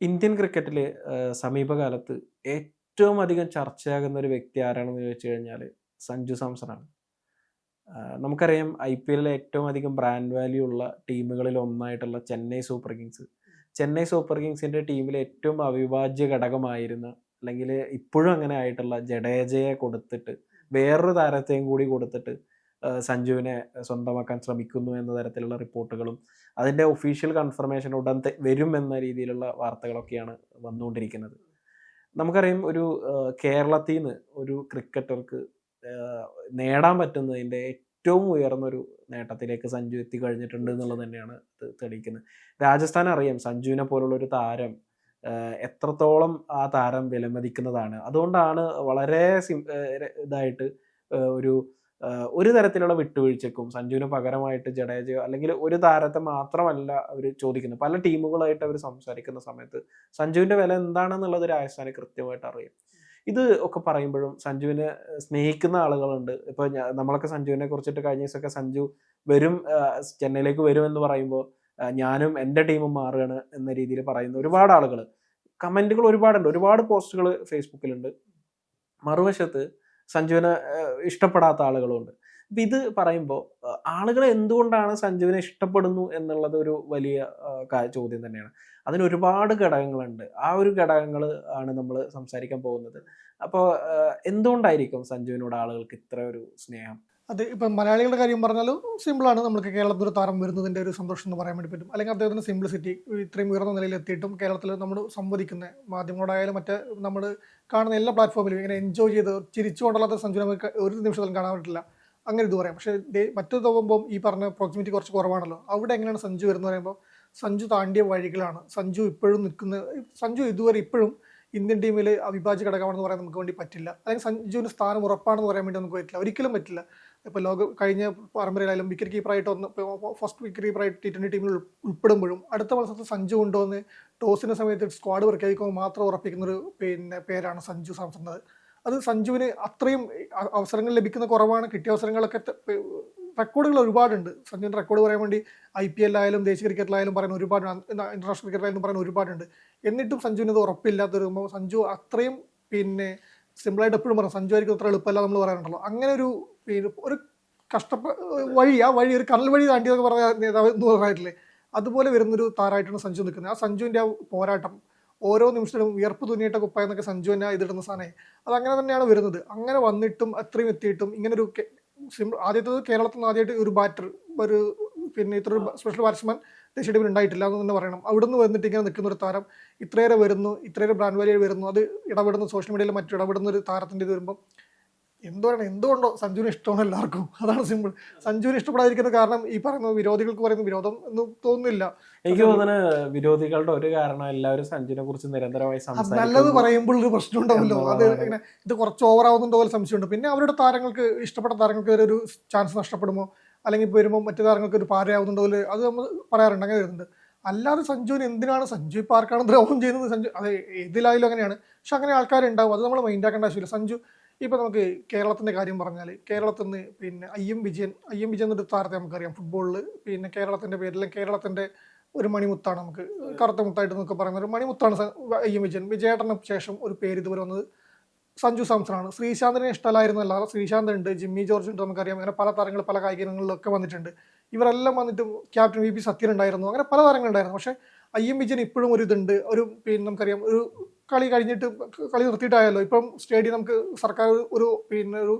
Indian ക്രിക്കറ്റിൽ സമീപകാലത്ത് ഏറ്റവും അധികം ചർച്ചയാകുന്ന ഒരു വ്യക്തി ആരാണെന്ന് ചോദിച്ചു കഴിഞ്ഞാൽ സഞ്ജു സാംസണാണ്. നമുക്കറിയാം ഐ പി എല്ലിലെ ഏറ്റവും അധികം ബ്രാൻഡ് വാല്യൂ ഉള്ള ടീമുകളിൽ ഒന്നായിട്ടുള്ള Chennai Super Kings. Chennai Super കിങ്സിന്റെ ടീമിലെ ഏറ്റവും അവിഭാജ്യ ഘടകമായിരുന്ന അല്ലെങ്കിൽ ഇപ്പോഴും അങ്ങനെ ആയിട്ടുള്ള ജഡേജയെ കൊടുത്തിട്ട് വേറൊരു താരത്തെയും കൂടി കൊടുത്തിട്ട് സഞ്ജുവിനെ സ്വന്തമാക്കാൻ ശ്രമിക്കുന്നു എന്ന തരത്തിലുള്ള റിപ്പോർട്ടുകളും അതിന്റെ ഒഫീഷ്യൽ കൺഫർമേഷൻ ഉടൻ വരും എന്ന രീതിയിലുള്ള വാർത്തകളൊക്കെയാണ് വന്നുകൊണ്ടിരിക്കുന്നത്. നമുക്കറിയാം ഒരു കേരളത്തിൽ നിന്ന് ഒരു ക്രിക്കറ്റർക്ക് നേടാൻ പറ്റുന്നതിന്റെ ഏറ്റവും ഉയർന്നൊരു നേട്ടത്തിലേക്ക് സഞ്ജു എത്തിക്കഴിഞ്ഞിട്ടുണ്ട് എന്നുള്ളത് തന്നെയാണ് തെളിയിക്കുന്നത്. രാജസ്ഥാൻ അറിയാം സഞ്ജുവിനെ പോലുള്ള ഒരു താരം എത്രത്തോളം ആ താരം വിലമതിക്കുന്നതാണ്. അതുകൊണ്ടാണ് വളരെ സിം ഇതായിട്ട് ഒരു ഒരു തരത്തിലുള്ള വിട്ടുവീഴ്ചക്കും സഞ്ജുവിന് പകരമായിട്ട് ജഡേജയോ അല്ലെങ്കിൽ ഒരു താരത്തെ മാത്രമല്ല അവർ ചോദിക്കുന്നത്. പല ടീമുകളായിട്ട് അവർ സംസാരിക്കുന്ന സമയത്ത് സഞ്ജുവിന്റെ വില എന്താണെന്നുള്ളത് രാജസ്ഥാന് കൃത്യമായിട്ട് അറിയാം. ഇത് ഒക്കെ പറയുമ്പോഴും സഞ്ജുവിനെ സ്നേഹിക്കുന്ന ആളുകളുണ്ട്. ഇപ്പൊ നമ്മളൊക്കെ സഞ്ജുവിനെ കുറിച്ചിട്ട് കഴിഞ്ഞ ദിവസമൊക്കെ സഞ്ജു വരും ചെന്നൈയിലേക്ക് വരും എന്ന് പറയുമ്പോൾ ഞാനും എന്റെ ടീമും മാറുകയാണ് എന്ന രീതിയിൽ പറയുന്ന ഒരുപാട് ആളുകൾ കമന്റുകൾ ഒരുപാടുണ്ട്. ഒരുപാട് പോസ്റ്റുകൾ ഫേസ്ബുക്കിലുണ്ട്. മറുവശത്ത് സഞ്ജുവിനെ ഇഷ്ടപ്പെടാത്ത ആളുകളുണ്ട്. അപ്പൊ ഇത് പറയുമ്പോൾ ആളുകൾ എന്തുകൊണ്ടാണ് സഞ്ജുവിനെ ഇഷ്ടപ്പെടുന്നു എന്നുള്ളത് ഒരു വലിയ ചോദ്യം തന്നെയാണ്. അതിന് ഒരുപാട് ഘടകങ്ങളുണ്ട്. ആ ഒരു ഘടകങ്ങൾ ആണ് നമ്മൾ സംസാരിക്കാൻ പോകുന്നത്. അപ്പോൾ എന്തുകൊണ്ടായിരിക്കും സഞ്ജുവിനോട് ആളുകൾക്ക് ഇത്ര ഒരു സ്നേഹം? അത് ഇപ്പം മലയാളികളുടെ കാര്യം പറഞ്ഞാൽ സിമ്പിളാണ്. നമുക്ക് കേരളത്തിൽ ഒരു താരം വരുന്നതിന്റെ ഒരു സന്തോഷം എന്ന് പറയാൻ വേണ്ടി പറ്റും. അല്ലെങ്കിൽ അദ്ദേഹത്തിന് സിംപ്ലിസിറ്റി ഇത്രയും ഉയർന്ന നിലയിൽ എത്തിയിട്ടും കേരളത്തിൽ നമ്മൾ സംവദിക്കുന്ന മാധ്യമങ്ങളോടായാലും മറ്റ് നമ്മൾ കാണുന്ന എല്ലാ പ്ലാറ്റ്ഫോമിലും ഇങ്ങനെ എൻജോയ് ചെയ്ത് ചിരിച്ചുകൊണ്ടല്ലാത്ത സഞ്ജു നമുക്ക് ഒരു നിമിഷത്തിലും കാണാൻ പറ്റില്ല. അങ്ങനെ ഇത് പറയാം. പക്ഷേ ദേ- മറ്റു തോന്നുമ്പോൾ ഈ പറഞ്ഞ പ്രോക്സിമിറ്റി കുറച്ച് കുറവാണല്ലോ. അവിടെ എങ്ങനെയാണ് സഞ്ജു വരുന്നത് പറയുമ്പോൾ സഞ്ജു താണ്ടിയ വഴികളാണ്. സഞ്ജു ഇപ്പോഴും നിൽക്കുന്ന സഞ്ജു ഇതുവരെ ഇപ്പോഴും ഇന്ത്യൻ ടീമിൽ അവിഭാജ്യ ഘടകമാണെന്ന് പറയാൻ നമുക്ക് വേണ്ടി പറ്റില്ല. അല്ലെങ്കിൽ സഞ്ജുവിന് സ്ഥാനം ഉറപ്പാണെന്ന് പറയാൻ വേണ്ടി നമുക്ക് പറ്റില്ല. ഒരിക്കലും പറ്റില്ല. ഇപ്പോൾ ലോക കഴിഞ്ഞ പരമ്പരയിലായാലും വിക്കറ്റ് കീപ്പറായിട്ട് ഒന്ന് ഫസ്റ്റ് വിക്കറ്റ് കീപ്പറായിട്ട് ടി ട്വന്റി ടീമിൽ ഉൾ- ഉൾപ്പെടുമ്പോഴും അടുത്ത മത്സരത്തിൽ സഞ്ജു കൊണ്ടുവന്ന് ടോസിന്റെ സമയത്ത് സ്ക്വാഡ് പ്രഖ്യാപിക്കുമ്പോൾ മാത്രം ഉറപ്പിക്കുന്ന ഒരു പിന്നെ പേരാണ് സഞ്ജു സാംസൺ അത് സഞ്ജുവിന് അത്രയും അവസരങ്ങൾ ലഭിക്കുന്ന കുറവാണ്. കിട്ടിയ അവസരങ്ങളൊക്കെ റെക്കോർഡുകൾ ഒരുപാടുണ്ട്. സഞ്ജുവിന്റെ റെക്കോർഡ് പറയാൻ വേണ്ടി ഐ പി എല്ലായാലും ദേശീയ ക്രിക്കറ്റിലായാലും പറയുന്ന ഒരുപാട് ഇന്റർനാഷണൽ ക്രിക്കറ്റിലായാലും പറയുന്ന ഒരുപാടുണ്ട്. എന്നിട്ടും സഞ്ജുവിന് അത് ഉറപ്പില്ലാത്ത വരുമ്പോൾ സഞ്ജു അത്രയും പിന്നെ സിമ്പിളായിട്ട് എപ്പോഴും പറയും സഞ്ജു ആയിരിക്കും അത്ര എളുപ്പമല്ല നമ്മൾ പറയാറുണ്ടല്ലോ. അങ്ങനെ ഒരു ഒരു കഷ്ടപ്പ വഴി ആ വഴി ഒരു കടൽ വഴി താണ്ടിയൊക്കെ പറഞ്ഞ നേതാവ് എന്ന് പറഞ്ഞിട്ടില്ലേ അതുപോലെ വരുന്നൊരു താരമായിട്ടാണ് സഞ്ജു നിൽക്കുന്നത്. ആ സഞ്ജുവിന്റെ ആ പോരാട്ടം ഓരോ നിമിഷത്തിലും വിയർപ്പ് തുന്നിയിട്ട കുപ്പായ എന്നൊക്കെ സഞ്ജു തന്നെ ഇതിടുന്ന സാധനമായി അത് അങ്ങനെ തന്നെയാണ് വരുന്നത്. അങ്ങനെ വന്നിട്ടും അത്രയും എത്തിയിട്ടും ഇങ്ങനൊരു ആദ്യത്തത് കേരളത്തിൽ നിന്ന് ആദ്യമായിട്ട് ഒരു ബാറ്റർ ഒരു പിന്നെ ഇത്ര സ്പെഷ്യൽ ബാറ്റ്സ്മാൻ ദേശീയ ടീമിൽ ഉണ്ടായിട്ടില്ല എന്ന് തന്നെ പറയണം. അവിടുന്ന് വന്നിട്ട് ഇങ്ങനെ നിൽക്കുന്ന ഒരു താരം ഇത്രയേറെ വരുന്നു ഇത്രയേറെ ബ്രാൻഡ് വാലിയായി വരുന്നു. അത് ഇടപെടുന്ന സോഷ്യൽ മീഡിയയിൽ മറ്റു ഇടപെടുന്ന ഒരു താരത്തിന്റെ ഇത് വരുമ്പോൾ എന്തുകൊണ്ടാണ് എന്തുകൊണ്ടോ സഞ്ജുവിനെ ഇഷ്ടമാണ് എല്ലാവർക്കും. അതാണ് സിമ്പിൾ സഞ്ജുവിനെ ഇഷ്ടപ്പെടാതിരിക്കുന്ന കാരണം ഈ പറയുന്ന വിരോധികൾക്ക് പറയുന്ന വിരോധം എന്ന് തോന്നുന്നില്ല. എനിക്ക് തോന്നുന്നത് വിരോധികളുടെ ഒരു കാരണം എല്ലാവരും സഞ്ജുവിനെ കുറിച്ച് നിരന്തരമായി നല്ലത് പറയുമ്പോൾ ഒരു പ്രശ്നം ഉണ്ടാവല്ലോ അത് ഇങ്ങനെ ഇത് കുറച്ച് ഓവർ ആവുന്നുണ്ടോ പോലെ സംശയമുണ്ട്. പിന്നെ അവരുടെ താരങ്ങൾക്ക് ഇഷ്ടപ്പെട്ട താരങ്ങൾക്ക് ഒരു ചാൻസ് നഷ്ടപ്പെടുമോ? അല്ലെങ്കിൽ വരുമ്പോൾ മറ്റു താരങ്ങൾക്ക് ഒരു പാരയാവുന്നുണ്ടോ പോലെ അത് നമ്മൾ പറയാറുണ്ട്. അങ്ങനെ വരുന്നുണ്ട്. അല്ലാതെ സഞ്ജുവിന് എന്തിനാണ്? സഞ്ജു ഇപ്പോൾ ആർക്കാണ് ദ്രോഹം ചെയ്യുന്നത്? സഞ്ജു അത് ഏതിലായാലും അങ്ങനെയാണ്. പക്ഷെ അങ്ങനെ ആൾക്കാരുണ്ടാവും. അത് നമ്മൾ മൈൻഡാക്കേണ്ട ആവശ്യമില്ല. സഞ്ജു ഇപ്പോൾ നമുക്ക് കേരളത്തിന്റെ കാര്യം പറഞ്ഞാൽ കേരളത്തിൽ നിന്ന് പിന്നെ I M Vijayan I M Vijayan എന്നൊരു താരത്തെ നമുക്കറിയാം ഫുട്ബോളിൽ പിന്നെ കേരളത്തിന്റെ പേരിൽ കേരളത്തിന്റെ ഒരു മണിമുത്താണ് നമുക്ക് കറുത്ത മുത്തായിട്ട് നമുക്ക് പറയുന്ന ഒരു മണിമുത്താണ് ഐ എം വിജയൻ. വിജയേട്ടന് ശേഷം ഒരു പേര് ഇതുവരെ വന്നത് സഞ്ജു സാംസണാണ്. ശ്രീശാന്തിനെ ഇഷ്ടമല്ലായിരുന്നല്ല ശ്രീശാന്ത് ഉണ്ട് ജിമ്മി ജോർജ് ഉണ്ട് നമുക്കറിയാം. അങ്ങനെ പല താരങ്ങൾ പല കായിക ഇനങ്ങളിലൊക്കെ വന്നിട്ടുണ്ട്. ഇവരെല്ലാം വന്നിട്ട് ക്യാപ്റ്റൻ വി പി സത്യൻ ഉണ്ടായിരുന്നു. അങ്ങനെ പല താരങ്ങളുണ്ടായിരുന്നു പക്ഷേ ഐ എം വിജയൻ ഇപ്പോഴും ഒരു ഇതുണ്ട്. ഒരു പിന്നെ നമുക്കറിയാം ഒരു കളി കഴിഞ്ഞിട്ട് കളി നിർത്തിയിട്ടായല്ലോ. ഇപ്പം സ്റ്റേഡിയം നമുക്ക് സർക്കാർ ഒരു പിന്നെ ഒരു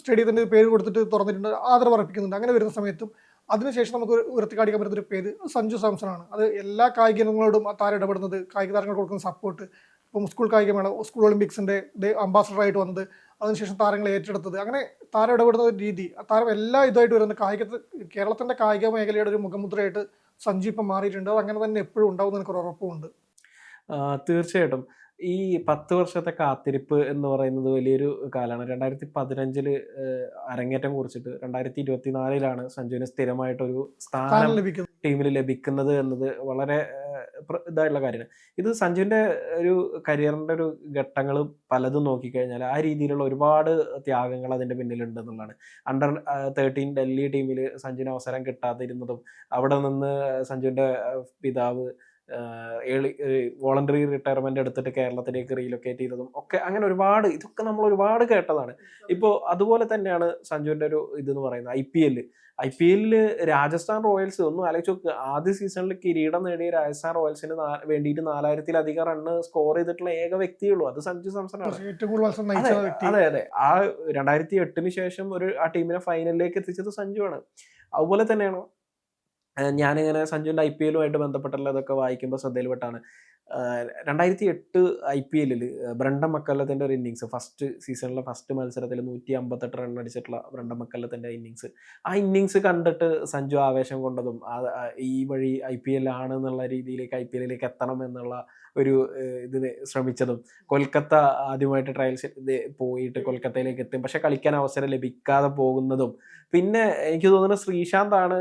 സ്റ്റേഡിയത്തിന്റെ പേര് കൊടുത്തിട്ട് തുറന്നിട്ടുണ്ട് ആദരവ് അർപ്പിക്കുന്നുണ്ട്. അങ്ങനെ വരുന്ന സമയത്തും അതിനുശേഷം നമുക്ക് ഉയർത്തിക്കാണിക്കാൻ പറ്റുന്ന ഒരു പേര് സഞ്ജു സാംസൺ ആണ് അത് എല്ലാ കായിക ഇനങ്ങളോടും താരം ഇടപെടുന്നത് കായിക താരങ്ങൾക്ക് കൊടുക്കുന്ന സപ്പോർട്ട് ഇപ്പം സ്കൂൾ കായികമേള സ്കൂൾ ഒളിമ്പിക്സിന്റെ അംബാസഡറായിട്ട് വന്നത് അതിനുശേഷം താരങ്ങളെ ഏറ്റെടുത്തത്. അങ്ങനെ താരം ഇടപെടുന്ന ഒരു രീതി താരം എല്ലാ ഇതായിട്ട് വരുന്ന കായിക കേരളത്തിന്റെ കായിക മേഖലയുടെ ഒരു മുഖമുദ്രയായിട്ട് സഞ്ജു ഇപ്പം മാറിയിട്ടുണ്ട്. അത് അങ്ങനെ തന്നെ എപ്പോഴും ഉണ്ടാവും എന്നൊരു ഉറപ്പുണ്ട് തീർച്ചയായിട്ടും. ഈ പത്ത് വർഷത്തെ കാത്തിരിപ്പ് എന്ന് പറയുന്നത് വലിയൊരു കാലമാണ് രണ്ടായിരത്തി പതിനഞ്ചിൽ അരങ്ങേറ്റം കുറിച്ചിട്ട് രണ്ടായിരത്തി ഇരുപത്തിനാലിലാണ് സഞ്ജുവിന് സ്ഥിരമായിട്ടൊരു സ്ഥാനം ടീമിൽ ലഭിക്കുന്നത് എന്നത് വളരെ ഇതായിട്ടുള്ള കാര്യമാണ്. ഇത് സഞ്ജുവിന്റെ ഒരു കരിയറിന്റെ ഒരു ഘട്ടങ്ങൾ പലതും നോക്കിക്കഴിഞ്ഞാൽ ആ രീതിയിലുള്ള ഒരുപാട് ത്യാഗങ്ങൾ അതിന്റെ പിന്നിലുണ്ട് എന്നുള്ളതാണ്. അണ്ടർ തേർട്ടീൻ ഡൽഹി ടീമിൽ സഞ്ജുവിന് അവസരം കിട്ടാതിരുന്നതും അവിടെ നിന്ന് സഞ്ജുവിന്റെ ആ, പിതാവ് വോളണ്ടറി റിട്ടയർമെന്റ് എടുത്തിട്ട് കേരളത്തിലേക്ക് റീലൊക്കേറ്റ് ചെയ്തതും ഒക്കെ അങ്ങനെ ഒരുപാട് ഇതൊക്കെ നമ്മൾ ഒരുപാട് കേട്ടതാണ്. ഇപ്പോൾ അതുപോലെ തന്നെയാണ് സഞ്ജുവിന്റെ ഒരു ഇതെന്ന് പറയുന്നത് I P L I P എല്ലിൽ രാജസ്ഥാൻ റോയൽസ് ഒന്നും ആലോചിച്ച് നോക്ക് ആദ്യ സീസണിൽ കിരീടം നേടിയ രാജസ്ഥാൻ റോയൽസിന് വേണ്ടിയിട്ട് നാലായിരത്തിലധികം റണ്ണ് സ്കോർ ചെയ്തിട്ടുള്ള ഏക വ്യക്തിയുള്ളൂ. അത് സഞ്ജു സാംസണാണ്. അതെ അതെ ആ രണ്ടായിരത്തി എട്ടിന് ശേഷം ഒരു ആ ടീമിനെ ഫൈനലിലേക്ക് എത്തിച്ചത് സഞ്ജു ആണ് അതുപോലെ തന്നെയാണ്? ഞാനിങ്ങനെ സഞ്ജുവിന്റെ ഐ പി എല്ലുമായിട്ട് ബന്ധപ്പെട്ടുള്ളതൊക്കെ വായിക്കുമ്പോൾ ശ്രദ്ധയിൽപ്പെട്ടാണ്. രണ്ടായിരത്തി എട്ട് ഐ പി എല്ലിൽ ബ്രണ്ടൻ മക്കല്ലത്തിന്റെ ഒരു ഇന്നിങ്സ് ഫസ്റ്റ് സീസണിലെ ഫസ്റ്റ് മത്സരത്തിൽ നൂറ്റി അമ്പത്തെട്ട് റൺ അടിച്ചിട്ടുള്ള ബ്രണ്ടൻ മക്കല്ലത്തിന്റെ ഇന്നിങ്സ്. ആ ഇന്നിങ്സ് കണ്ടിട്ട് സഞ്ജു ആവേശം കൊണ്ടതും ഈ വഴി ഐ പി എല്ലാണ് എന്നുള്ള രീതിയിലേക്ക് ഐ പി എല്ലിലേക്ക് എത്തണം എന്നുള്ള ഒരു ഇതിന് ശ്രമിച്ചതും. കൊൽക്കത്ത ആദ്യമായിട്ട് ട്രയൽസ് പോയിട്ട് കൊൽക്കത്തയിലേക്ക് എത്തും. പക്ഷെ കളിക്കാൻ അവസരം ലഭിക്കാതെ പോകുന്നതും. പിന്നെ എനിക്ക് തോന്നുന്നു ശ്രീശാന്ത് ആണ്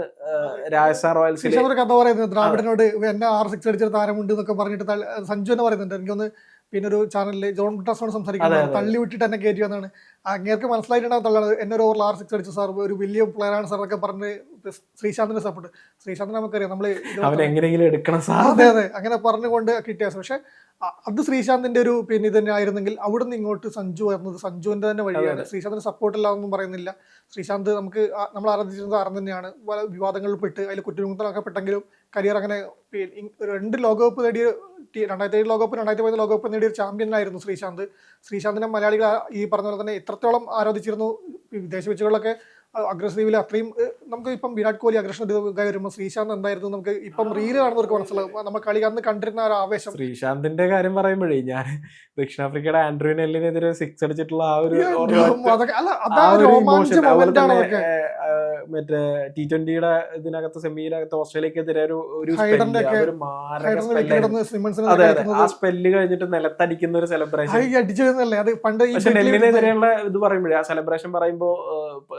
രാജസ്ഥാൻ റോയൽസ് ഒരു കഥ പറയുന്നത് ദ്രാവിഡിനോട് എന്നെ ആറ് സിക്സ് അടിച്ചൊരു താരമുണ്ട് എന്നൊക്കെ പറഞ്ഞിട്ട് സഞ്ജു എന്ന് പറയുന്നുണ്ട്. എനിക്കൊന്ന് പിന്നെ ഒരു ചാനലിൽ ജോൺ ബ്രിട്ടാസോട് സംസാരിക്കുന്നത് തള്ളി വിട്ടിട്ട് എന്നെ കയറ്റി വന്നാണ്. അങ്ങേർക്ക് മനസ്സിലായിട്ടുണ്ടാവും തള്ളത് എന്നെ ഒരു ഓവറിൽ ആർ സിക്സ് അടിച്ചു സാർ ഒരു വലിയ പ്ലെയർ ആണ് സാർ ഒക്കെ പറഞ്ഞ് ശ്രീശാന്തിന്റെ സപ്പോർട്ട് ശ്രീശാന്തിനെ നമുക്കറിയാം നമ്മൾ എങ്ങനെയെങ്കിലും എടുക്കണം സാർ അതെ അതെ അങ്ങനെ പറഞ്ഞുകൊണ്ട് കിട്ടിയ പക്ഷെ അത് ശ്രീശാന്തിന്റെ ഒരു പിന്നെ തന്നെ ആയിരുന്നെങ്കിൽ അവിടെ നിന്ന് ഇങ്ങോട്ട് സഞ്ജു വരുന്നത് സഞ്ജുവിന്റെ തന്നെ വഴിയാണ്. ശ്രീശാന്തിന് സപ്പോർട്ട് ഇല്ല ഒന്നും പറയുന്നില്ല. ശ്രീശാന്ത് നമുക്ക് നമ്മൾ ആരാധിച്ചിരുന്നത് ആരും തന്നെയാണ്. പല വിവാദങ്ങളിൽ പെട്ട് അതിൽ കുറ്റമുക്തനാക്കപ്പെട്ടെങ്കിലും കരിയർ അങ്ങനെ രണ്ട് ലോകകപ്പ് നേടിയ രണ്ടായിരത്തി ഏഴ് ലോകകപ്പ് രണ്ടായിരത്തി പതിനൊന്ന് ലോകകപ്പ് നേടിയ ഒരു ചാമ്പ്യനായിരുന്നു ശ്രീശാന്ത്. ശ്രീശാന്തിനെ മലയാളികൾ ഈ പറഞ്ഞ പോലെ തന്നെ ഇത്രത്തോളം ആരാധിച്ചിരുന്നു? വിദേശ വെച്ചുകളിലൊക്കെ അഗ്രസീവിൽ അത്രയും നമുക്ക് ഇപ്പം വിരാട് കോഹ്ലി അഗ്രഷൻ വരുമ്പോൾ ശ്രീശാന്ത് എന്തായിരുന്നു? നമുക്ക് ഇപ്പം റീൽ കാണുന്നവർക്ക് മനസ്സിലാവും നമ്മൾ കളി അന്ന് കണ്ടിരുന്ന ഒരു ആവേശം. ശ്രീശാന്തിന്റെ കാര്യം പറയുമ്പോഴേ ഞാൻ ദക്ഷിണാഫ്രിക്കയുടെ ആൻഡ്രൂ നെല്ലിനെതിരെ സിക്സ് അടിച്ചിട്ടുള്ള ആ ഒരു അതൊക്കെ അല്ല രോമാഞ്ച മറ്റേ ടി ട്വന്റിയുടെ ഇതിനകത്ത് സെമിയിലകത്ത് ഓസ്ട്രേലിയക്കെതിരെ ഒരു ഒരു അതെ അതെ. ആ സ്പെല്ല് കഴിഞ്ഞിട്ട് നിലത്തടിക്കുന്ന ഒരു സെലിബ്രേഷൻ പണ്ട് പക്ഷെ നെല്ലിനെതിരെയുള്ള ഇത് പറയുമ്പോഴേ ആ സെലിബ്രേഷൻ പറയുമ്പോൾ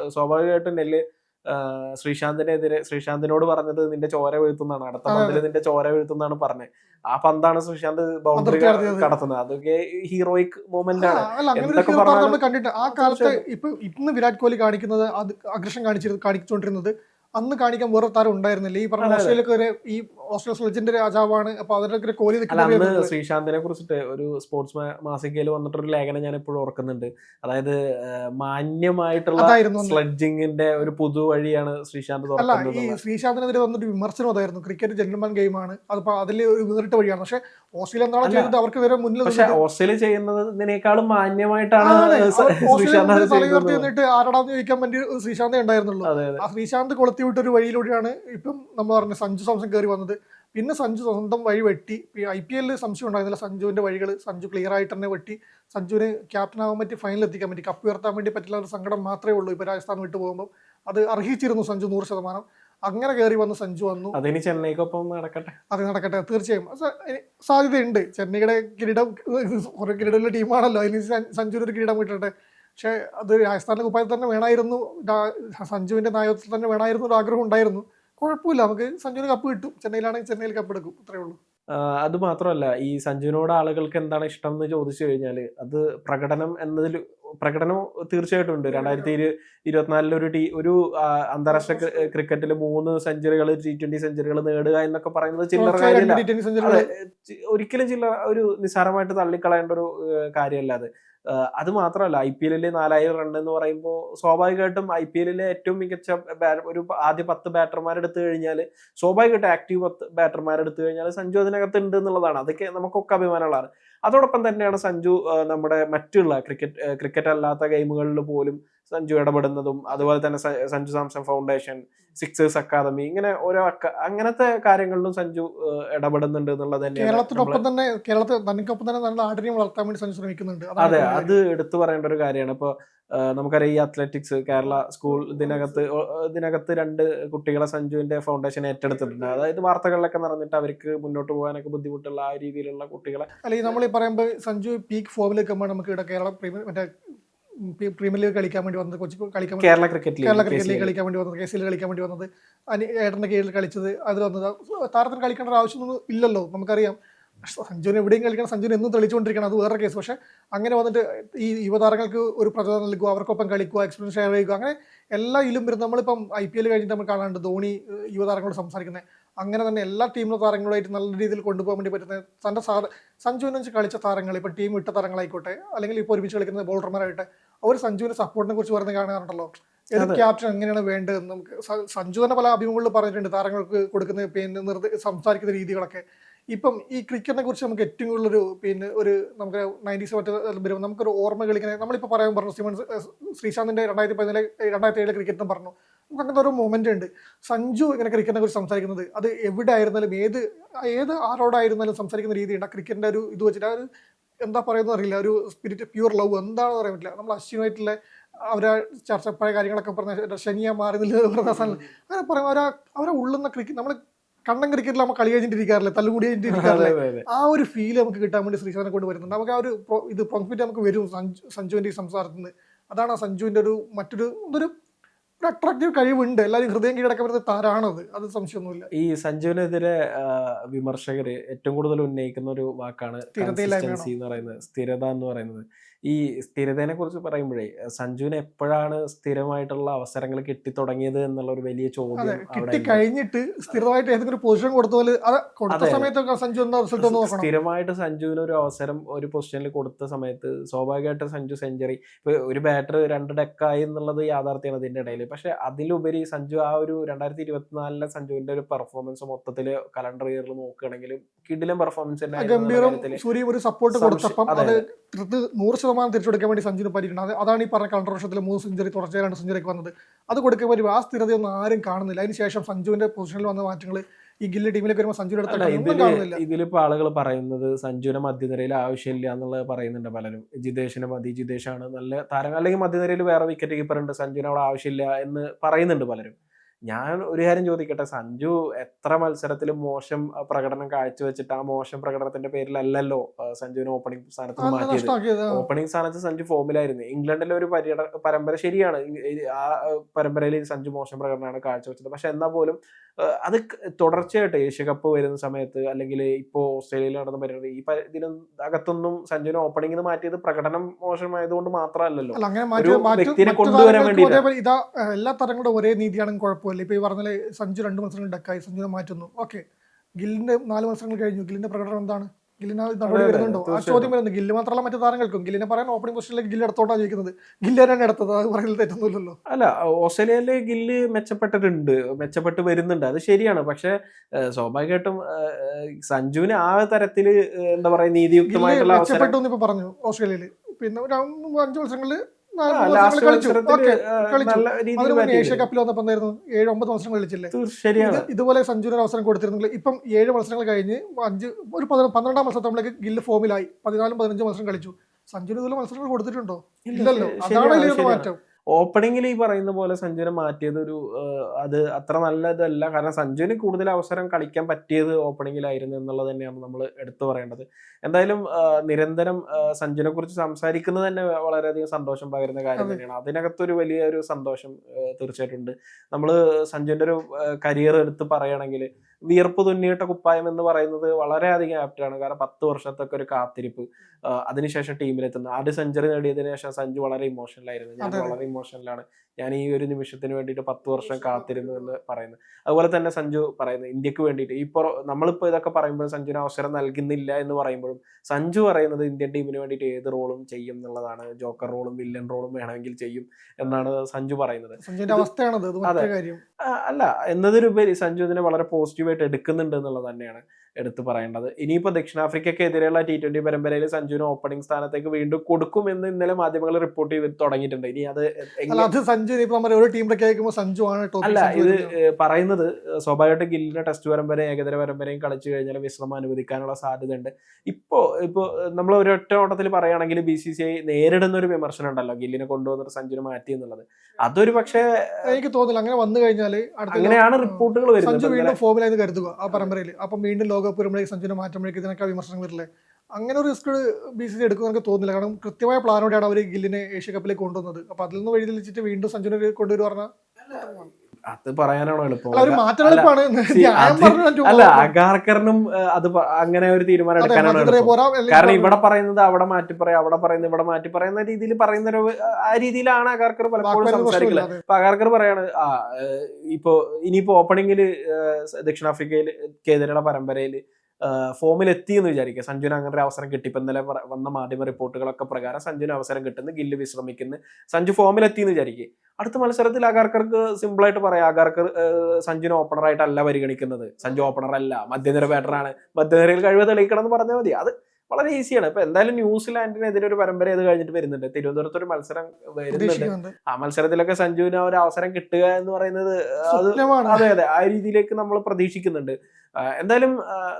സ്വാഭാവികമായിട്ടും നെല്ല് ശ്രീശാന്തിനെതിരെ ശ്രീശാന്തിനോട് പറഞ്ഞത് നിന്റെ ചോര വീഴ്ത്തുന്നതാണ് അടുത്ത പന്തിൽ നിന്റെ ചോര വീഴ്ത്തുന്നതാണ് പറഞ്ഞത് ആ പന്താണ് സുശാന്ത് ബൗണ്ടറി കടത്തുന്നത് അതൊക്കെ ഹീറോയിക് മൂവ്മെന്റ് ആണ്. കണ്ടിട്ട് ആ കാലത്ത് ഇപ്പൊ ഇന്ന് വിരാട് കോഹ്ലി കാണിക്കുന്നത് അത് അഗ്രഷൻ കാണിച്ചിരുന്നു കാണിച്ചുകൊണ്ടിരുന്നത് അന്ന് കാണിക്കാൻ വേറെ താരം ഉണ്ടായിരുന്നില്ല. ഈ പറഞ്ഞ. ഓസ്ട്രേലിയക്ക് ഈ ഓസ്ട്രേലിയ ലെജൻഡ് രാജാവാണ്. അപ്പൊ അവരുടെ കോഹ്ലി അന്ന്. ശ്രീശാന്തിനെ കുറിച്ചിട്ട് ഒരു സ്പോർട്സ് മാസികയിൽ വന്നിട്ടൊരു ലേഖനം ഞാൻ എപ്പോഴും ഓർക്കുന്നുണ്ട്. അതായത് മാന്യമായിട്ടുള്ള. സ്ലഡ്ജിങ്ങിന്റെ ഒരു പുതുവഴിയാണ് ശ്രീശാന്ത് അല്ല ഈ. ശ്രീശാന്തിനെതിരെ വന്നിട്ട് വിമർശനം അതായിരുന്നു. ക്രിക്കറ്റ് ജെന്റിൽമാൻ ആണ്. അതിപ്പോ അതിൽ ഒരു വേറിട്ട വഴിയാണ്. പക്ഷെ ഓസ്ട്രേലിയ എന്താണോ ചെയ്യുന്നത് അവർക്ക് വരെ മുന്നിൽ പക്ഷെ ഓസ്ട്രേലിയ ചെയ്യുന്നതിനേക്കാളും മാന്യമായിട്ടാണ് ശ്രീശാന്ത് ആരാടാന്ന് ചോദിക്കാൻ വേണ്ടി ശ്രീശാന്തേ ഉണ്ടായിരുന്നുള്ളൂ. ആ ശ്രീശാന്ത് കൊളുത്തി വിട്ട ഒരു വഴിയിലൂടെയാണ് ഇപ്പം നമ്മൾ പറഞ്ഞ സഞ്ജു സാംസൺ കയറി വന്നത്. പിന്നെ സഞ്ജു സ്വന്തം വഴി വെട്ടി. ഐ പി എല്ലിൽ സംശയം ഉണ്ടായിരുന്നില്ല. സഞ്ജുവിന്റെ വഴികൾ സഞ്ജു ക്ലിയർ ആയിട്ട് തന്നെ വെട്ടി. സഞ്ജുവിന് ക്യാപ്റ്റൻ ആവാൻ പറ്റി ഫൈനൽ എത്തിക്കാൻ പറ്റി. കപ്പ് ഉയർത്താൻ വേണ്ടി പറ്റില്ല ഒരു സങ്കടം മാത്രമേ ഉള്ളൂ ഇപ്പോൾ രാജസ്ഥാൻ വിട്ടു പോകുമ്പോൾ അത് അർഹിച്ചിരുന്നു സഞ്ജു നൂറ് ശതമാനം. അങ്ങനെ കയറി വന്ന് സഞ്ജു വന്നു. അതിന് ചെന്നൈക്കൊപ്പം നടക്കട്ടെ. അത് നടക്കട്ടെ. തീർച്ചയായും. സാധ്യതയുണ്ട്. ചെന്നൈയുടെ കിരീടം ഒരു കിരീടമുള്ള ടീമാണല്ലോ. അതിന് സഞ്ജുവിന് ഒരു കിരീടം കിട്ടട്ടെ. പക്ഷേ അത് രാജസ്ഥാനിലെ കുപ്പായത്തിൽ തന്നെ വേണമായിരുന്നു. സഞ്ജുവിന്റെ നായകത്തിൽ തന്നെ വേണമായിരുന്നു ഒരു ആഗ്രഹം ഉണ്ടായിരുന്നു. കുഴപ്പമില്ല നമുക്ക് സഞ്ജുവിന് കപ്പ് കിട്ടും. ചെന്നൈയിലാണെങ്കിൽ ചെന്നൈയിൽ കപ്പ് എടുക്കും അത്രേ ഉള്ളൂ. അത് മാത്രമല്ല ഈ സഞ്ജുവിനോട് ആളുകൾക്ക് എന്താണ് ഇഷ്ടം എന്ന് ചോദിച്ചു കഴിഞ്ഞാൽ അത് പ്രകടനം എന്നതിൽ പ്രകടനം തീർച്ചയായിട്ടും ഉണ്ട്. രണ്ടായിരത്തി ഇരുപത്തിനാലിൽ ഒരു ടീ ഒരു അന്താരാഷ്ട്ര ക്രിക്കറ്റിൽ മൂന്ന് സെഞ്ചുറികൾ ടി ട്വന്റി സെഞ്ചുറികൾ നേടുക എന്നൊക്കെ പറയുന്നത് ചില്ലറ തുടർച്ചയായി കാര്യമില്ല. രണ്ട് T20 സെഞ്ചുറികൾ അതെ ചി- ഒരിക്കലും ചില്ലറ ഒരു നിസ്സാരമായിട്ട് തള്ളിക്കളയേണ്ട ഒരു കാര്യമല്ല അത്. അത് മാത്രമല്ല ഐ പി എല്ലിൽ നാലായിരം റൺ എന്ന് പറയുമ്പോൾ സ്വാഭാവികമായിട്ടും ഐ പി എല്ലിലെ ഏറ്റവും മികച്ച ഒരു ആദ്യ പത്ത് ബാറ്റർമാരെടുത്തു കഴിഞ്ഞാൽ സ്വാഭാവികമായിട്ടും ആക്റ്റീവ് പത്ത് ബാറ്റർമാരെടുത്തു കഴിഞ്ഞാൽ സഞ്ജു അതിനകത്ത് ഉണ്ട് എന്നുള്ളതാണ്. അതൊക്കെ നമുക്കൊക്കെ അഭിമാനമുള്ളതാണ്. അതോടൊപ്പം തന്നെയാണ് സഞ്ജു നമ്മുടെ മറ്റുള്ള ക്രിക്കറ്റ് ക്രിക്കറ്റ് അല്ലാത്ത ഗെയിമുകളിൽ പോലും സഞ്ജു ഇടപെടുന്നതും അതുപോലെ തന്നെ Sanju Samson Foundation Sixers Academy ഇങ്ങനെ ഓരോ അങ്ങനത്തെ കാര്യങ്ങളിലും സഞ്ജു ഇടപെടുന്നുണ്ട് എന്നുള്ളത് കേരളത്തിനൊപ്പം തന്നെ കേരളത്തിൽ തനിക്കൊപ്പം തന്നെ നല്ല നാടിനെയും വളർത്താൻ വേണ്ടി സഞ്ജു ശ്രമിക്കുന്നുണ്ട്. അതെ അത് എടുത്തു പറയേണ്ട ഒരു കാര്യമാണ്. ഇപ്പൊ നമുക്കറിയാം ഈ അത്ലറ്റിക്സ് കേരള സ്കൂൾ ഇതിനകത്ത് ഇതിനകത്ത് രണ്ട് കുട്ടികളെ സഞ്ജുവിന്റെ ഫൗണ്ടേഷൻ ഏറ്റെടുത്തിട്ടുണ്ട്. അതായത് വാർത്തകളിലൊക്കെ നിറഞ്ഞിട്ട് അവർക്ക് മുന്നോട്ട് പോകാനൊക്കെ ബുദ്ധിമുട്ടുള്ള ആ രീതിയിലുള്ള കുട്ടികളെ അല്ലെങ്കിൽ നമ്മൾ ഈ പറയുമ്പോൾ സഞ്ജു പീക്ക് ഫോമിലേക്ക് നമുക്ക് കേരള മറ്റേ പ്രീമിയർ ലീഗ് കളിക്കാൻ വേണ്ടി വന്നത് കൊച്ചി കളിക്കാൻ Kerala cricket Kerala Cricket League കളിക്കാൻ വേണ്ടി വന്നത് കെ സി കളിക്കാൻ വേണ്ടി വന്നത്. അനി ഏട്ടന്റെ കീഴിൽ കളിച്ചത് അതിൽ വന്നത്. താരത്തിന് കളിക്കേണ്ട ഒരു ആവശ്യമൊന്നും ഇല്ലല്ലോ നമുക്കറിയാം. സഞ്ജുവിന് എവിടെയും കളിക്കണം സഞ്ജുവിന് എന്നും തെളിച്ചുകൊണ്ടിരിക്കണം അത് വേറെ കേസ് പക്ഷെ അങ്ങനെ വന്നിട്ട് ഈ യുവതാരങ്ങൾക്ക് ഒരു പ്രചോദനം നൽകുക അവർക്കൊപ്പം കളിക്കുക എക്സ്പീരിയൻസ് ഷെയർ ചെയ്യുക അങ്ങനെ എല്ലാ ഇതിലും വരുന്ന നമ്മളിപ്പം ഐ പി എൽ കഴിഞ്ഞിട്ട് നമ്മൾ കാണാണ്ട് ധോണി യുവതാരങ്ങളോട് സംസാരിക്കുന്നത്. അങ്ങനെ തന്നെ എല്ലാ ടീമിലെ താരങ്ങളുമായിട്ട് നല്ല രീതിയിൽ കൊണ്ടുപോകാൻ വേണ്ടി പറ്റുന്ന തന്റെ സാധ സഞ്ജുവിനെ വെച്ച് കളിച്ച താരങ്ങൾ ഇപ്പം ടീം വിട്ട താരങ്ങളായിക്കോട്ടെ അല്ലെങ്കിൽ ഇപ്പോൾ ഒരുമിച്ച് കളിക്കുന്ന ബോളർമാരായിട്ട് അവർ സഞ്ജുവിന്റെ സപ്പോർട്ടിനെ കുറിച്ച് പറഞ്ഞ് കാണാറുണ്ടല്ലോ ഏത്. ക്യാപ്റ്റൻ എങ്ങനെയാണ് വേണ്ടതെന്ന് നമുക്ക് സഞ്ജു തന്നെ പല അഭിമുഖങ്ങളിൽ പറഞ്ഞിട്ടുണ്ട്. താരങ്ങൾക്ക് കൊടുക്കുന്ന പിന്നെ നിർദ്ദ സംസാരിക്കുന്ന രീതികളൊക്കെ. ഇപ്പം ഈ ക്രിക്കറ്റിനെ കുറിച്ച് നമുക്ക് ഏറ്റവും കൂടുതൽ ഒരു പിന്നെ ഒരു നമുക്ക് നയന്റീസ് മറ്റേ വരുമ്പോൾ നമുക്കൊരു ഓർമ്മ കളിക്കുന്നത് നമ്മളിപ്പോൾ പറയാൻ പറഞ്ഞു സിമൺ ശ്രീശാന്തിന്റെ രണ്ടായിരത്തി പതിനാല് രണ്ടായിരത്തി ഏഴിലെ ക്രിക്കറ്റിനും പറഞ്ഞു. നമുക്ക് അങ്ങനത്തെ ഒരു മൊമെന്റ് ഉണ്ട്. സഞ്ജു ഇങ്ങനെ ക്രിക്കറ്റിനെ കുറിച്ച് സംസാരിക്കുന്നത് അത് എവിടെ ആയിരുന്നാലും ഏത് ഏത് ആരോടായിരുന്നാലും സംസാരിക്കുന്ന രീതിയുണ്ട്. ആ ക്രിക്കറ്റിന്റെ ഒരു ഇത് വെച്ചിട്ട് ആ ഒരു എന്താ പറയുന്നത് അറിയില്ല. ഒരു സ്പിരിറ്റ് പ്യൂർ ലവ് എന്താണെന്ന് പറയാൻ പറ്റില്ല. നമ്മൾ അശ്വിനായിട്ടുള്ള അവരെ ചർച്ച പഴയ കാര്യങ്ങളൊക്കെ പറഞ്ഞ ശനിയാ മാറി പറഞ്ഞ സാധനം. അങ്ങനെ പറയാം. അവരാ അവരെ ഉള്ളുന്ന ക്രിക്കറ്റ് നമ്മൾ കണ്ടം ക്രിക്കറ്റിൽ നമ്മൾ കളി കഴിഞ്ഞിട്ടിരിക്കാറില്ല? തല്ലുകൂടി കഴിഞ്ഞിട്ടിരിക്കാറില്ല? ആ ഒരു ഫീൽ നമുക്ക് കിട്ടാൻ വേണ്ടി ശ്രീശാനെ കൊണ്ട് വരുന്നുണ്ട്. നമുക്ക് ആ ഒരു ഇത് പ്രോഫിറ്റ് നമുക്ക് വരും സഞ്ജു സഞ്ജുവിന്റെ ഈ സംസാരത്തിൽ നിന്ന്. അതാണ് ആ സഞ്ജുവിന്റെ ഒരു മറ്റൊരു ഒരു ഒരു അട്രാക്റ്റീവ് കഴിവുണ്ട്. എല്ലാവരും ഹൃദയം കീഴടക്കാൻ വരുന്ന താരാണത്. അത് സംശയമൊന്നുമില്ല. ഈ സഞ്ജുവിനെതിരെ വിമർശകർ വിമർശകര് ഏറ്റവും കൂടുതൽ ഉന്നയിക്കുന്ന ഒരു വാക്കാണ് എന്ന് പറയുന്നത്. സ്ഥിരത എന്ന് പറയുന്നത്. ഈ സ്ഥിരതയെ കുറിച്ച് പറയുമ്പോഴേ സഞ്ജുവിന് എപ്പോഴാണ് സ്ഥിരമായിട്ടുള്ള അവസരങ്ങൾ കിട്ടി തുടങ്ങിയത് എന്നുള്ള ഒരു വലിയ ചോദ്യം കിട്ടി കഴിഞ്ഞിട്ട് സ്ഥിരമായിട്ട് ഏതെങ്കിലും പൊസിഷൻ കൊടുത്ത അത് കൊടുത്ത സമയത്തൊക്കെ സഞ്ജു എന്താ റിസൾട്ട് സ്ഥിരമായിട്ട് സഞ്ജുവിന് ഒരു അവസരം ഒരു പൊസിഷനിൽ കൊടുത്ത സമയത്ത് സ്വാഭാവികമായിട്ടും സഞ്ജു സെഞ്ചുറി ഇപ്പൊ ഒരു ബാറ്റർ രണ്ട് ഡെക്കായി എന്നുള്ളത് യാഥാർത്ഥ്യമാണ് ഇതിന്റെ ഇടയിൽ പക്ഷെ അതിലുപരി സഞ്ജു ആ ഒരു രണ്ടായിരത്തി ഇരുപത്തിനാലിലെ സഞ്ജുവിന്റെ ഒരു പെർഫോമൻസ് മൊത്തത്തിൽ കലണ്ടർ ഇയറിൽ നോക്കുകയാണെങ്കിൽ കിഡിലും പെർഫോമൻസ് ഗംഭീരം സൂര്യ ഒരു സപ്പോർട്ട് കൊടുത്തപ്പം അത് നൂറ് ശതമാനം തിരിച്ചെടുക്കാൻ വേണ്ടി സഞ്ജുവിന് പറ്റിയിട്ടുണ്ട്. അത് അതാണ് ഈ പറഞ്ഞ കണ്ടർ വർഷത്തിൽ മൂന്ന് സെഞ്ചുറി തുടർച്ചയായി രണ്ട് സെഞ്ചുറിക്ക് വന്നത്. അത് കൊടുക്കാൻ പറ്റും ആ സ്ഥിരതയൊന്നും ആരും കാണുന്നില്ല. അതിന് ശേഷം സഞ്ജുവിന്റെ പൊസിഷനിൽ വന്ന മാറ്റങ്ങൾ ഈ ഗില്ലി ടീമിലേക്ക് വരുമ്പോൾ സഞ്ജു എടുത്ത ഇതിലിപ്പോൾ ആളുകൾ പറയുന്നത് സഞ്ജുവിനെ മധ്യനിരയിൽ ആവശ്യമില്ല എന്നുള്ളത് പറയുന്നുണ്ട് പലരും. ജിതേഷിനെ മതി ജിതേഷാണ് നല്ല താരങ്ങൾ അല്ലെങ്കിൽ മധ്യനിരയിൽ വേറെ വിക്കറ്റ് കീപ്പർ ഉണ്ട് സഞ്ജുവിനെ അവിടെ ആവശ്യമില്ല എന്ന് പറയുന്നുണ്ട് പലരും. ഞാൻ ഒരു കാര്യം ചോദിക്കട്ടെ? സഞ്ജു എത്ര മത്സരത്തിൽ മോശം പ്രകടനം കാഴ്ചവെച്ചിട്ട് ആ മോശം പ്രകടനത്തിന്റെ പേരിലല്ലല്ലോ അല്ലല്ലോ സഞ്ജുവിനെ ഓപ്പണിംഗ് സ്ഥാനത്ത് മാറ്റിയത്. ഓപ്പണിംഗ് സ്ഥാനത്ത് സഞ്ജു ഫോമിലായിരുന്നു ഇംഗ്ലണ്ടിലെ ഒരു പര്യട പരമ്പര ശരിയാണ്. ആ പരമ്പരയിൽ സഞ്ജു മോശം പ്രകടനമാണ് കാഴ്ചവെച്ചത്. പക്ഷെ എന്നാൽ പോലും അത് തുടർച്ചയായിട്ട് ഏഷ്യ കപ്പ് വരുന്ന സമയത്ത് അല്ലെങ്കിൽ ഇപ്പോൾ ഓസ്ട്രേലിയയിൽ നടന്ന പരിപാടി ഈ ഇതിനും അകത്തൊന്നും സഞ്ജുവിനെ ഓപ്പണിംഗ് മാറ്റിയത് പ്രകടനം മോശമായതുകൊണ്ട് മാത്രമല്ലല്ലോ. കൊണ്ടുവരാൻ ഏഹ്, എല്ലാ തരങ്ങളും ഒരേ നീതിയാണെങ്കിൽ കുഴപ്പമില്ല ഇപ്പോൾ ഈ പറഞ്ഞ സഞ്ജു രണ്ട് മത്സരങ്ങൾ ഡക്കായി. സഞ്ജുനെ മാറ്റുന്നു. ഓക്കെ. ഗില്ലിന്റെ നാല് മത്സരങ്ങൾ കഴിഞ്ഞു. ഗില്ലിന്റെ പ്രകടനം എന്താണ്? ഗില്ലിന് നടപടി വരുന്നുണ്ടോ? ആ. ചോദ്യം വരുന്നു ഗില്ല് മാത്രമല്ല മറ്റു താരങ്ങൾക്കും. ഗില്ലിനെ പറയാൻ ഓപ്പണിംഗ് പൊസിഷനിലേക്ക് ഗില്ല് എടുത്തോട്ടാണ് ചോദിക്കുന്നത്. ഗില്ല് തന്നെ എടുത്തത്. അത് പറയുന്നത് തെറ്റൊന്നുമില്ലല്ലോ. അല്ല ഓസ്ട്രേലിയയിലെ ഗില്ല് മെച്ചപ്പെട്ടിട്ടുണ്ട്. മെച്ചപ്പെട്ട് വരുന്നുണ്ട്. അത് ശരിയാണ്. പക്ഷെ സ്വാഭാവികമായിട്ടും സഞ്ജുവിന് ആ തരത്തിൽ എന്താ പറയാ നീതിയുക്തമായിട്ടുള്ള മെച്ചപ്പെട്ടു എന്ന് ഇപ്പൊ പറഞ്ഞു ഓസ്ട്രേലിയയിൽ. പിന്നെ ഒരു അഞ്ച് മത്സരങ്ങളിൽ ഏഷ്യ കപ്പിൽ എന്തായിരുന്നു? ഏഴ് ഒമ്പത് മത്സരം കളിച്ചില്ലേ? ശരിയാണ്. ഇത് ഇതുപോലെ ഒരു അവസരം കൊടുത്തിരുന്നെങ്കിൽ ഇപ്പം ഏഴ് മത്സരങ്ങൾ കഴിഞ്ഞ് അഞ്ച് ഒരു പന്ത്രണ്ടാം പന്ത്രണ്ടാം മത്സരത്തിലേക്ക് ഗില്ല് ഫോമിലായി. പതിനാലും പതിനഞ്ചും മത്സരം കളിച്ചു. സഞ്ജുവിന് ഇതുപോലെ മത്സരങ്ങൾ കൊടുത്തിട്ടുണ്ടോ? ഇല്ലല്ലോ. അതാണ് മാറ്റം. ഓപ്പണിംഗിൽ ഈ പറയുന്ന പോലെ സഞ്ജുവിനെ മാറ്റിയത് ഒരു അത് അത്ര നല്ലതല്ല. കാരണം സഞ്ജുവിന് കൂടുതൽ അവസരം കളിക്കാൻ പറ്റിയത് ഓപ്പണിംഗിലായിരുന്നു എന്നുള്ളത് തന്നെയാണ് നമ്മൾ എടുത്തു പറയേണ്ടത്. എന്തായാലും നിരന്തരം സഞ്ജുവിനെ കുറിച്ച് സംസാരിക്കുന്നത് തന്നെ വളരെയധികം സന്തോഷം പകരുന്ന കാര്യം തന്നെയാണ്. അതിനകത്തൊരു വലിയൊരു സന്തോഷം തീർച്ചയായിട്ടും ഉണ്ട്. നമ്മൾ സഞ്ജുവിന്റെ ഒരു കരിയർ എടുത്ത് പറയുകയാണെങ്കിൽ വിയർപ്പ് തുന്നിയിട്ട കുപ്പായം എന്ന് പറയുന്നത് വളരെയധികം ആപ്റ്റാണ് കാരണം പത്ത് വർഷത്തൊക്കെ ഒരു കാത്തിരിപ്പ് അതിനുശേഷം ടീമിലെത്തുന്നത് ആദ്യ സെഞ്ചുറി നേടിയതിനു ശേഷം സഞ്ജു വളരെ ഇമോഷണലായിരുന്നു ഞാൻ. വളരെ ഇമോഷണലാണ് ഞാൻ ഈ ഒരു നിമിഷത്തിന് വേണ്ടിയിട്ട് പത്ത് വർഷം കാത്തിരുന്നു എന്ന് പറയുന്നത്. അതുപോലെ തന്നെ സഞ്ജു പറയുന്നത് ഇന്ത്യയ്ക്ക് വേണ്ടിയിട്ട്. ഇപ്പോൾ നമ്മളിപ്പോൾ ഇതൊക്കെ പറയുമ്പോൾ സഞ്ജുവിന് അവസരം നൽകുന്നില്ല എന്ന് പറയുമ്പോഴും സഞ്ജു പറയുന്നത് ഇന്ത്യൻ ടീമിന് വേണ്ടിയിട്ട് ഏത് റോളും ചെയ്യും എന്നുള്ളതാണ്. ജോക്കർ റോളും വില്ലൻ റോളും വേണമെങ്കിൽ ചെയ്യും എന്നാണ് സഞ്ജു പറയുന്നത്. അത് അല്ല എന്നതിലുപരി സഞ്ജു ഇതിനെ വളരെ പോസിറ്റീവായിട്ട് എടുക്കുന്നുണ്ട് എന്നുള്ളത് തന്നെയാണ്. എടുത്തു പറയേണ്ടത്. ഇനിയിപ്പോൾ ദക്ഷിണാഫ്രിക്കക്കെതിരെയുള്ള ടി ട്വന്റി പരമ്പരയിൽ സഞ്ജുവിന് ഓപ്പണിംഗ് സ്ഥാനത്തേക്ക് വീണ്ടും കൊടുക്കുമെന്ന് ഇന്നലെ മാധ്യമങ്ങൾ റിപ്പോർട്ട് ചെയ്ത് തുടങ്ങിയിട്ടുണ്ട്. ഇനി അത് അല്ല അത് സഞ്ജു ഒരു ടീമിലേക്ക് അയക്കുമ്പോൾ സഞ്ജു ആണ് അല്ല ഇത് പറയുന്നത് സ്വാഭാവികമായിട്ട് ഗില്ലിന്റെ ടെസ്റ്റ് പരമ്പരയും ഏകദിന പരമ്പരയും കളിച്ചു കഴിഞ്ഞാൽ വിശ്രമം അനുവദിക്കാനുള്ള സാധ്യതയുണ്ട്. ഇപ്പോ ഇപ്പോ നമ്മൾ ഒരൊറ്റ ഓട്ടത്തിൽ പറയുകയാണെങ്കിൽ ബി സി സി ഐ നേരിടുന്ന ഒരു വിമർശനം ഉണ്ടല്ലോ ഗില്ലിനെ കൊണ്ടുവന്നിട്ട് സഞ്ജുവിനെ മാറ്റി എന്നുള്ളത്. അതൊരു പക്ഷേ എനിക്ക് തോന്നുന്നില്ല അങ്ങനെ വന്നു കഴിഞ്ഞാൽ അങ്ങനെയാണ് റിപ്പോർട്ടുകൾ സഞ്ജു വരുന്നത് വീണ്ടും ഫോമിലായി കരുതുക ആ പരമ്പരയിൽ. അപ്പം വീണ്ടും ലോകകപ്പ് വരുമ്പോഴേക്ക് സഞ്ജുവിനെ മാറ്റുമ്പോഴേക്ക് ഇതിനൊക്കെ വിമർശനം വരില്ലേ? അങ്ങനെ ഒരു റിസ്ക് ബി സി സി എടുക്കുമെന്ന് എനിക്ക് തോന്നുന്നില്ല. കാരണം കൃത്യമായ പ്ലാനോടെയാണ് അവർ ഗില്ലിനെ ഏഷ്യ കപ്പിലേക്ക് കൊണ്ടുവന്നത്. അപ്പോൾ അതിൽ നിന്ന് വഴി തെളിച്ചിട്ട് വീണ്ടും സഞ്ജുവിനെ കൊണ്ടുവരും പറഞ്ഞാൽ അത് പറയാനാണോ എളുപ്പം? അല്ല അഗാർക്കറിനും അത് അങ്ങനെ ഒരു തീരുമാനം എടുക്കാനാണ് കാരണം ഇവിടെ പറയുന്നത് അവിടെ മാറ്റി പറയാം അവിടെ പറയുന്നത് ഇവിടെ മാറ്റി പറയുന്ന രീതിയിൽ പറയുന്ന ഒരു ആ രീതിയിലാണ് അഗാർക്കർ പലപ്പോഴും സംസാരിക്കുന്നത് അപ്പൊ അഗാർക്കർ പറയാണ് ആ ഇപ്പോ ഇനിയിപ്പോ ഓപ്പണിംഗിൽ ദക്ഷിണാഫ്രിക്കയിൽ കേന്ദ്രയുടെ പരമ്പരയിൽ ഫോമിൽ എത്തി എന്ന് വിചാരിക്കുക. സഞ്ജുവിന് അങ്ങനെ ഒരു അവസരം കിട്ടി. ഇപ്പം ഇന്നലെ വന്ന മാധ്യമ റിപ്പോർട്ടുകളൊക്കെ പ്രകാരം സഞ്ജുവിന് അവസരം കിട്ടുന്നു ഗില്ല് വിശ്രമിക്കുന്നു. സഞ്ജു ഫോമിൽ എത്തി എന്ന് വിചാരിക്കുക. അടുത്ത മത്സരത്തിൽ അഗാർക്കർക്ക് സിമ്പിളായിട്ട് പറയാം. അഗാർക്കർ ഏഹ്, സഞ്ജുവിനെ ഓപ്പണറായിട്ടല്ല പരിഗണിക്കുന്നത്. സഞ്ജു ഓപ്പണർ അല്ല. മധ്യനിര ബാറ്ററാണ് മധ്യനിരയിൽ കഴിവ് തെളിയിക്കണം എന്ന് പറഞ്ഞാൽ മതി. അത് വളരെ ഈസിയാണ് ഇപ്പൊ എന്തായാലും ന്യൂസിലാൻഡിനെതിരെ ഒരു പരമ്പര ഇത് കഴിഞ്ഞിട്ട് വരുന്നുണ്ട്. തിരുവനന്തപുരത്ത് ഒരു മത്സരം വരുന്നുണ്ട്. ആ മത്സരത്തിലൊക്കെ സഞ്ജുവിന് ഒരു അവസരം കിട്ടുക എന്ന് പറയുന്നത് അത് അതെ അതെ. ആ രീതിയിലേക്ക് നമ്മൾ പ്രതീക്ഷിക്കുന്നുണ്ട്. എന്തായാലും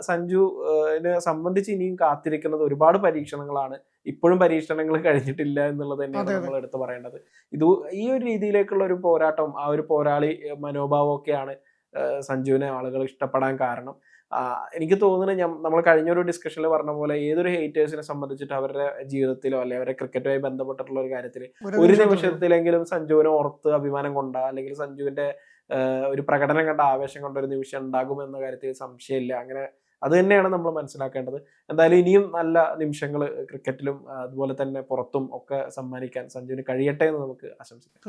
സഞ്ജുവിനെ സംബന്ധിച്ച് ഇനിയും കാത്തിരിക്കുന്നത് ഒരുപാട് പരീക്ഷണങ്ങളാണ്. ഇപ്പോഴും പരീക്ഷണങ്ങൾ കഴിഞ്ഞിട്ടില്ല എന്നുള്ളത് തന്നെയാണ്. നമ്മൾ എടുത്തു പറയേണ്ടത്. ഇത് ഈ ഒരു രീതിയിലേക്കുള്ള ഒരു പോരാട്ടം ആ ഒരു പോരാളി മനോഭാവം ഒക്കെയാണ് സഞ്ജുവിനെ ആളുകൾ ഇഷ്ടപ്പെടാൻ കാരണം. എനിക്ക് തോന്നുന്നത് ഞാൻ നമ്മൾ കഴിഞ്ഞൊരു ഡിസ്കഷനിൽ പറഞ്ഞ പോലെ ഏതൊരു ഹേറ്റേഴ്സിനെ സംബന്ധിച്ചിട്ട് അവരുടെ ജീവിതത്തിലോ അല്ലെങ്കിൽ അവരുടെ ക്രിക്കറ്റുമായി ബന്ധപ്പെട്ടിട്ടുള്ള ഒരു കാര്യത്തിൽ ഒരു നിമിഷത്തിലെങ്കിലും സഞ്ജുവിനെ ഓർത്ത് അഭിമാനം കൊണ്ടാ അല്ലെങ്കിൽ സഞ്ജുവിന്റെ ഒരു പ്രകടനം കണ്ട ആവേശം കൊണ്ട് ഒരു നിമിഷം ഉണ്ടാകും എന്ന കാര്യത്തിൽ സംശയമില്ല. അങ്ങനെ അത് തന്നെയാണ് നമ്മൾ മനസ്സിലാക്കേണ്ടത്. എന്തായാലും ഇനിയും നല്ല നിമിഷങ്ങൾ ക്രിക്കറ്റിലും അതുപോലെ തന്നെ പുറത്തും ഒക്കെ സമ്മാനിക്കാൻ സഞ്ജുവിന് കഴിയട്ടെ എന്ന് നമുക്ക് ആശംസിക്കാം.